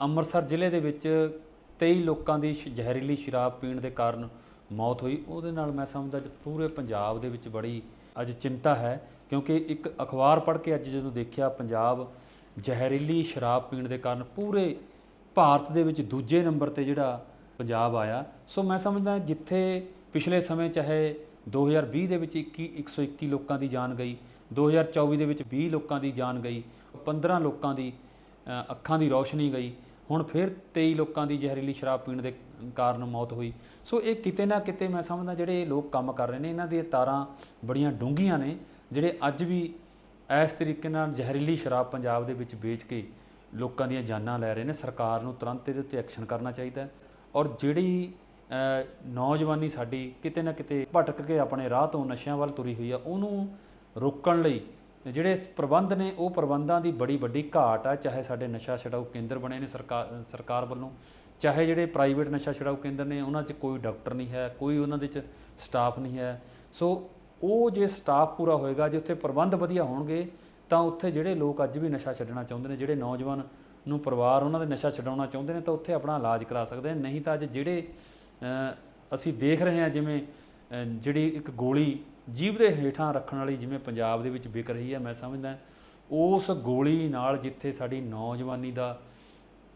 ਅੰਮ੍ਰਿਤਸਰ ਜ਼ਿਲ੍ਹੇ ਦੇ ਵਿੱਚ 23 ਲੋਕਾਂ ਦੀ ਸ਼- ਜ਼ਹਿਰੀਲੀ ਸ਼ਰਾਬ ਪੀਣ ਦੇ ਕਾਰਨ ਮੌਤ ਹੋਈ। ਉਹਦੇ ਨਾਲ ਮੈਂ ਸਮਝਦਾ ਅੱਜ ਪੂਰੇ ਪੰਜਾਬ ਦੇ ਵਿੱਚ ਬੜੀ ਅੱਜ ਚਿੰਤਾ ਹੈ ਕਿਉਂਕਿ ਇੱਕ ਅਖਬਾਰ ਪੜ੍ਹ ਕੇ ਅੱਜ ਜਦੋਂ ਦੇਖਿਆ ਪੰਜਾਬ ਜ਼ਹਿਰੀਲੀ ਸ਼ਰਾਬ ਪੀਣ ਦੇ ਕਾਰਨ ਪੂਰੇ ਭਾਰਤ ਦੇ ਵਿੱਚ ਦੂਜੇ ਨੰਬਰ ਤੇ ਜਿਹੜਾ ਪੰਜਾਬ ਆਇਆ। ਸੋ ਮੈਂ ਸਮਝਦਾ ਜਿੱਥੇ ਪਿਛਲੇ ਸਮੇਂ ਚਾਹੇ 2020 ਦੇ ਵਿੱਚ 21 121 ਲੋਕਾਂ ਦੀ ਜਾਨ ਗਈ 2024 ਦੇ ਵਿੱਚ 20 ਲੋਕਾਂ ਦੀ ਜਾਨ ਗਈ 15 ਲੋਕਾਂ ਦੀ ਅ, ਅੱਖਾਂ ਦੀ ਰੌਸ਼ਨੀ ਗਈ ਹੁਣ ਫਿਰ 23 ਲੋਕਾਂ ਦੀ ਜ਼ਹਿਰੀਲੀ ਸ਼ਰਾਬ ਪੀਣ ਦੇ ਕਾਰਨ ਮੌਤ ਹੋਈ। ਸੋ ਇਹ ਕਿਤੇ ਨਾ ਕਿਤੇ ਮੈਂ ਸਮਝਦਾ ਜਿਹੜੇ ਲੋਕ ਕੰਮ ਕਰ ਰਹੇ ਨੇ, ਇਹਨਾਂ ਦੀਆਂ ਤਾਰਾਂ ਬੜੀਆਂ ਡੂੰਘੀਆਂ ਨੇ, ਜਿਹੜੇ ਅੱਜ ਵੀ ਇਸ ਤਰੀਕੇ ਨਾਲ ਜ਼ਹਿਰੀਲੀ ਸ਼ਰਾਬ ਪੰਜਾਬ ਦੇ ਵਿੱਚ ਵੇਚ ਕੇ ਲੋਕਾਂ ਦੀਆਂ ਜਾਨਾਂ ਲੈ ਰਹੇ ਨੇ। ਸਰਕਾਰ ਨੂੰ ਤੁਰੰਤ ਇਹਦੇ ਉੱਤੇ ਐਕਸ਼ਨ ਕਰਨਾ ਚਾਹੀਦਾ ਹੈ ਔਰ ਜਿਹੜੀ ਨੌਜਵਾਨੀ ਸਾਡੀ ਕਿਤੇ ਨਾ ਕਿਤੇ ਭਟਕ ਕੇ ਆਪਣੇ ਰਾਹ ਤੋਂ ਨਸ਼ਿਆਂ ਵੱਲ ਤੁਰੀ ਹੋਈ ਆ, ਉਹਨੂੰ ਰੋਕਣ ਲਈ ਜਿਹੜੇ ਪ੍ਰਬੰਧ ਨੇ, ਉਹ ਪ੍ਰਬੰਧਾਂ ਦੀ ਬੜੀ ਵੱਡੀ ਘਾਟ ਆ, ਚਾਹੇ ਸਾਡੇ ਨਸ਼ਾ ਛਡਾਊ ਕੇਂਦਰ ਬਣੇ ਨੇ ਸਰਕਾਰ ਸਰਕਾਰ ਵੱਲੋਂ, ਚਾਹੇ ਜਿਹੜੇ ਪ੍ਰਾਈਵੇਟ ਨਸ਼ਾ ਛਡਾਊ ਕੇਂਦਰ ਨੇ, ਉਹਨਾਂ 'ਚ ਕੋਈ ਡਾਕਟਰ ਨਹੀਂ ਹੈ, ਕੋਈ ਉਹਨਾਂ ਦੇ 'ਚ ਸਟਾਫ ਨਹੀਂ ਹੈ। ਸੋ ਉਹ ਜੇ ਸਟਾਫ ਪੂਰਾ ਹੋਏਗਾ, ਜੇ ਉੱਥੇ ਪ੍ਰਬੰਧ ਵਧੀਆ ਹੋਣਗੇ, ਤਾਂ ਉੱਥੇ ਜਿਹੜੇ ਲੋਕ ਅੱਜ ਵੀ ਨਸ਼ਾ ਛੱਡਣਾ ਚਾਹੁੰਦੇ ਨੇ, ਜਿਹੜੇ ਨੌਜਵਾਨ ਨੂੰ ਪਰਿਵਾਰ ਉਹਨਾਂ ਦੇ ਨਸ਼ਾ ਛਡਾਉਣਾ ਚਾਹੁੰਦੇ ਨੇ, ਤਾਂ ਉੱਥੇ ਆਪਣਾ ਇਲਾਜ ਕਰਾ ਸਕਦੇ ਨੇ। ਨਹੀਂ ਤਾਂ ਅੱਜ ਜਿਹੜੇ ਅਸੀਂ ਦੇਖ ਰਹੇ ਹਾਂ ਜਿਵੇਂ ਜਿਹੜੀ ਇੱਕ ਗੋਲੀ ਜੀਭ ਦੇ ਹੇਠਾਂ ਰੱਖਣ ਵਾਲੀ ਜਿਵੇਂ ਪੰਜਾਬ ਦੇ ਵਿੱਚ ਵਿਕ ਰਹੀ ਹੈ ਮੈਂ ਸਮਝਦਾ ਉਸ ਗੋਲੀ ਨਾਲ ਜਿੱਥੇ ਸਾਡੀ ਨੌਜਵਾਨੀ ਦਾ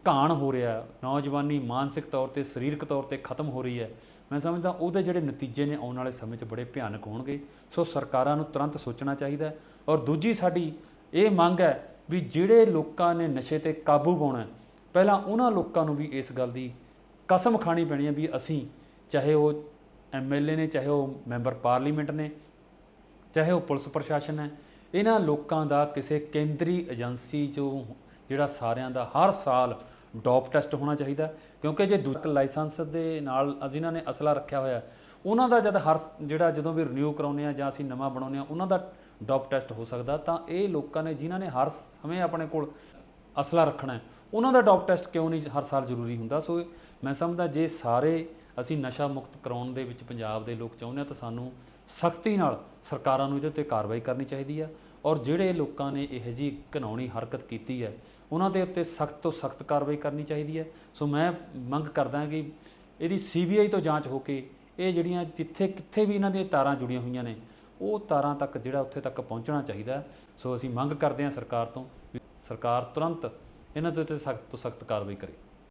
ਘਾਣ ਹੋ ਰਿਹਾ, ਨੌਜਵਾਨੀ ਮਾਨਸਿਕ ਤੌਰ ਤੇ, ਸਰੀਰਕ ਤੌਰ ਤੇ ਖਤਮ ਹੋ ਰਹੀ ਹੈ, ਮੈਂ ਸਮਝਦਾ ਉਹਦੇ ਜਿਹੜੇ ਨਤੀਜੇ ਨੇ ਆਉਣ ਵਾਲੇ ਸਮੇਂ 'ਚ ਬੜੇ ਭਿਆਨਕ ਹੋਣਗੇ, ਸੋ ਸਰਕਾਰਾਂ ਨੂੰ ਤੁਰੰਤ ਸੋਚਣਾ ਚਾਹੀਦਾ ਔਰ ਦੂਜੀ ਸਾਡੀ ਇਹ ਮੰਗ ਹੈ ਵੀ ਜਿਹੜੇ ਲੋਕਾਂ ਨੇ ਨਸ਼ੇ ਤੇ ਕਾਬੂ ਪਾਉਣਾ ਪਹਿਲਾਂ ਉਹਨਾਂ ਲੋਕਾਂ ਨੂੰ ਵੀ ਇਸ ਗੱਲ ਦੀ ਕਸਮ ਖਾਣੀ ਪੈਣੀ ਹੈ ਵੀ ਅਸੀਂ ਚਾਹੇ ਉਹ ਐਮਐਲਏ ਨੇ, ਚਾਹੇ ਉਹ ਮੈਂਬਰ ਪਾਰਲੀਮੈਂਟ ਨੇ, ਚਾਹੇ ਉਹ ਪੁਲਿਸ ਪ੍ਰਸ਼ਾਸਨ ਹੈ, ਇਹਨਾਂ ਲੋਕਾਂ ਦਾ ਕਿਸੇ ਕੇਂਦਰੀ ਏਜੰਸੀ ਜੋ ਜਿਹੜਾ ਸਾਰਿਆਂ ਦਾ ਹਰ ਸਾਲ ਡੋਪ ਟੈਸਟ ਹੋਣਾ ਚਾਹੀਦਾ, ਕਿਉਂਕਿ ਜੇ ਦੂਜੇ ਲਾਇਸੈਂਸ ਦੇ ਨਾਲ ਜਿਨ੍ਹਾਂ ਨੇ ਅਸਲਾ ਰੱਖਿਆ ਹੋਇਆ, ਉਹਨਾਂ ਦਾ ਜਦ ਹਰ ਜਿਹੜਾ ਜਦੋਂ ਵੀ ਰਿਨਿਊ ਕਰਾਉਂਦੇ ਆ ਜਾਂ ਅਸੀਂ ਨਵਾਂ ਬਣਾਉਂਦੇ ਆ ਉਹਨਾਂ ਦਾ ਡੋਪ ਟੈਸਟ ਹੋ ਸਕਦਾ, ਤਾਂ ਇਹ ਲੋਕਾਂ ਨੇ, ਜਿਨ੍ਹਾਂ ਨੇ ਹਰ ਸਮੇਂ ਆਪਣੇ ਕੋਲ ਅਸਲਾ ਰੱਖਣਾ ਉਹਨਾਂ ਦਾ ਡੋਪ ਟੈਸਟ ਕਿਉਂ ਨਹੀਂ ਹਰ ਸਾਲ ਜ਼ਰੂਰੀ ਹੁੰਦਾ? ਸੋ ਮੈਂ ਸਮਝਦਾ ਜੇ ਸਾਰੇ ਅਸੀਂ ਨਸ਼ਾ ਮੁਕਤ ਕਰਾਉਣ ਦੇ ਵਿੱਚ ਪੰਜਾਬ ਦੇ ਲੋਕ ਚਾਹੁੰਦੇ ਆ ਤਾਂ ਸਾਨੂੰ ਸਖਤੀ ਨਾਲ ਸਰਕਾਰਾਂ ਨੂੰ ਇਹਦੇ ਉੱਤੇ ਕਾਰਵਾਈ ਕਰਨੀ ਚਾਹੀਦੀ ਆ ਔਰ ਜਿਹੜੇ ਲੋਕਾਂ ਨੇ ਇਹ ਜੀ ਘਿਨਾਉਣੀ ਹਰਕਤ ਕੀਤੀ ਹੈ, ਉਹਨਾਂ ਦੇ ਉੱਤੇ ਸਖਤ ਤੋਂ ਸਖਤ ਕਾਰਵਾਈ ਕਰਨੀ ਚਾਹੀਦੀ ਹੈ। ਸੋ ਮੈਂ ਮੰਗ ਕਰਦਾ ਕਿ ਇਹਦੀ ਸੀਬੀਆਈ ਤੋਂ ਜਾਂਚ ਹੋ ਕੇ ਇਹ ਜਿਹੜੀਆਂ ਜਿੱਥੇ ਕਿੱਥੇ ਵੀ ਇਹਨਾਂ ਦੀਆਂ ਤਾਰਾਂ ਜੁੜੀਆਂ ਹੋਈਆਂ ਨੇ, ਉਹ ਤਾਰਾਂ ਤੱਕ ਜਿਹੜਾ ਉੱਥੇ ਤੱਕ ਪਹੁੰਚਣਾ ਚਾਹੀਦਾ। ਸੋ ਅਸੀਂ ਮੰਗ ਕਰਦੇ ਹਾਂ ਸਰਕਾਰ ਤੋਂ ਵੀ ਸਰਕਾਰ ਤੁਰੰਤ ਇਹਨਾਂ ਦੇ ਉੱਤੇ ਸਖਤ ਤੋਂ ਸਖਤ ਕਾਰਵਾਈ ਕਰੇ।